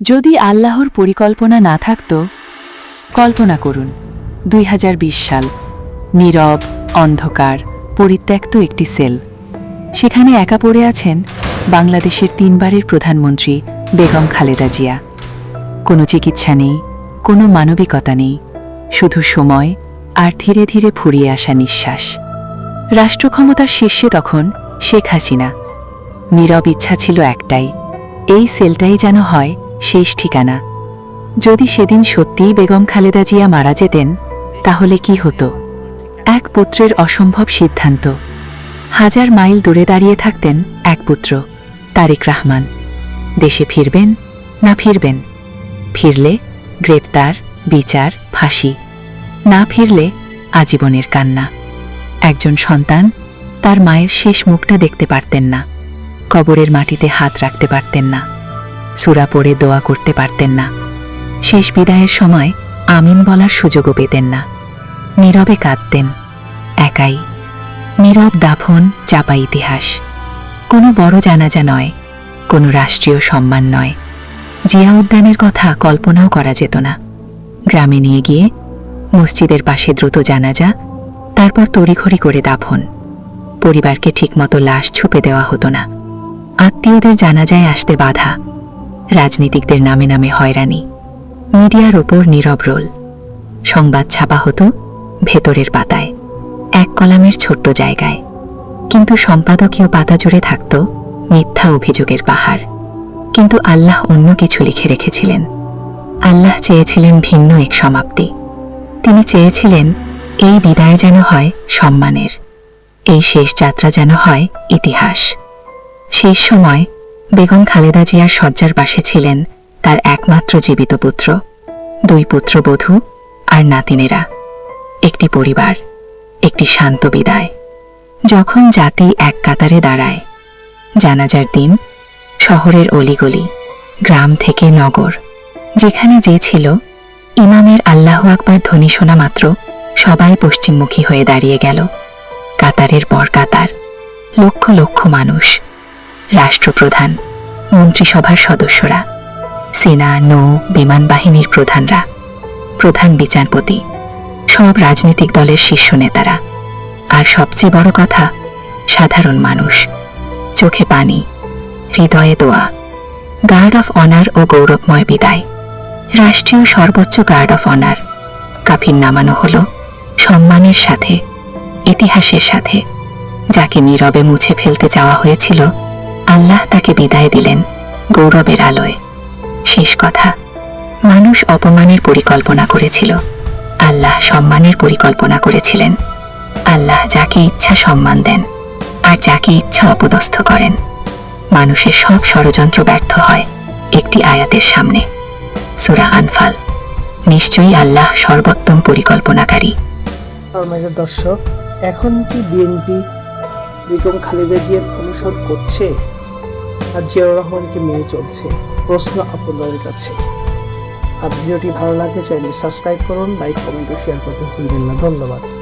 যদি আল্লাহর পরিকল্পনা না থাকত, কল্পনা করুন, দুই হাজার বিশ সাল, নীরব, অন্ধকার, পরিত্যক্ত একটি সেল। সেখানে একা পড়ে আছেন বাংলাদেশের তিনবারের প্রধানমন্ত্রী বেগম খালেদা জিয়া। কোনো চিকিৎসা নেই, কোনো মানবিকতা নেই, শুধু সময় আর ধীরে ধীরে ফুরিয়ে আসা নিঃশ্বাস। রাষ্ট্রক্ষমতার শীর্ষে তখন শেখ হাসিনা। নীরব ইচ্ছা ছিল একটাই, এই সেলটাই যেন হয় শেষ ঠিকানা। যদি সেদিন সত্যিই বেগম খালেদা জিয়া মারা যেতেন, তাহলে কি হতো? এক পুত্রের অসম্ভব সিদ্ধান্ত। হাজার মাইল দূরে দাঁড়িয়ে থাকতেন এক পুত্র, তারেক রহমান। দেশে ফিরবেন না ফিরবেন? ফিরলে গ্রেপ্তার, বিচার, ফাঁসি। না ফিরলে আজীবনের কান্না। একজন সন্তান তার মায়ের শেষ মুখটা দেখতে পারতেন না। কবরের মাটিতে হাত রাখতে পারতেন না। সুরা পড়ে দোয়া করতে পারতেন না। শেষ বিদায়ের সময় আমিন বলার সুযোগও পেতেন না। নীরবে কাঁদতেন। একাই। নীরব দাফন চাপা ইতিহাস। কোনো বড় জানাজা নয়, কোনো রাষ্ট্রীয় সম্মান নয়। জিয়া উদ্যানের কথা কল্পনাও করা যেত না। গ্রামে নিয়ে গিয়ে মসজিদের পাশে দ্রুত জানাজা, তারপর তড়িঘড়ি করে দাফন। পরিবারকে ঠিকমতো লাশ ছুপে দেওয়া হতো না। আত্মীয়দের জানাজায় আসতে বাধা। রাজনীতিকদের নামে নামে হয়রানি। মিডিয়ার ওপর নীরব রোল। সংবাদ ছাপা হতো ভেতরের পাতায়, এক কলামের ছোট্ট জায়গায়। কিন্তু সম্পাদকীয় পাতা জুড়ে থাকত মিথ্যা অভিযোগের পাহাড়। কিন্তু আল্লাহ অন্য কিছু লিখে রেখেছিলেন। আল্লাহ চেয়েছিলেন ভিন্ন এক সমাপ্তি। তিনি চেয়েছিলেন এই বিদায় যেন হয় সম্মানের। এই শেষ যাত্রা যেন হয় ইতিহাস। শেষ সময় বেগম খালেদা জিয়ার শয্যার পাশে ছিলেন তার একমাত্র জীবিত পুত্র, দুই পুত্র পুত্রবধূ আর নাতিনেরা। একটি পরিবার, একটি শান্ত বিদায়। যখন জাতি এক কাতারে দাঁড়ায়, জানাজার দিন শহরের অলিগলি, গ্রাম থেকে নগর, যেখানে যে ছিল ইমামের আল্লাহ আকবার ধ্বনি শোনা মাত্র সবাই পশ্চিমমুখী হয়ে দাঁড়িয়ে গেল। কাতারের পর কাতার, লক্ষ লক্ষ মানুষ রাষ্ট্রপ্রধান, মন্ত্রিসভার সদস্যরা, সেনা, নৌ, বিমান বাহিনীর প্রধানরা, প্রধান বিচারপতি, সব রাজনৈতিক দলের শীর্ষ নেতারা। আর সবচেয়ে বড় কথা, সাধারণ মানুষ, চোখে পানি, হৃদয়ে দোয়া, গার্ড অফ অনার ও গৌরবময় বিদায়। রাষ্ট্রীয় সর্বোচ্চ গার্ড অফ অনার, কাফির নামানো হল সম্মানের সাথে, ইতিহাসের সাথে, যাকে নীরবে মুছে ফেলতে চাওয়া হয়েছিল আল্লাহ তাকে বিদায় দিলেন গৌরবের আলোয়। শেষ কথা, মানুষ অপমানের পরিকল্পনা করেছিল। আল্লাহ সম্মানের পরিকল্পনা করেছিলেন। আল্লাহ যাকে ইচ্ছা সম্মান দেন আর যাকে ইচ্ছা অপদস্থ করেন। মানুষের সব ষড়যন্ত্র ব্যর্থ হয় একটি আয়াতের সামনে। সুরা আনফাল, নিশ্চয়ই আল্লাহ সর্বোত্তম পরিকল্পনাকারী। দর্শক, এখন কি বিএনপি বেগম খালেদা জিয়ার অনুসরণ করছে? আর জিয়াউর রহমানকে মেনে চলছে প্রশ্ন আপনাদের কাছে। আর ভিডিওটি ভালো লাগলে চাইলে সাবস্ক্রাইব করুন লাইক কমেন্ট ও শেয়ার করতে ভুলবেন না। ধন্যবাদ।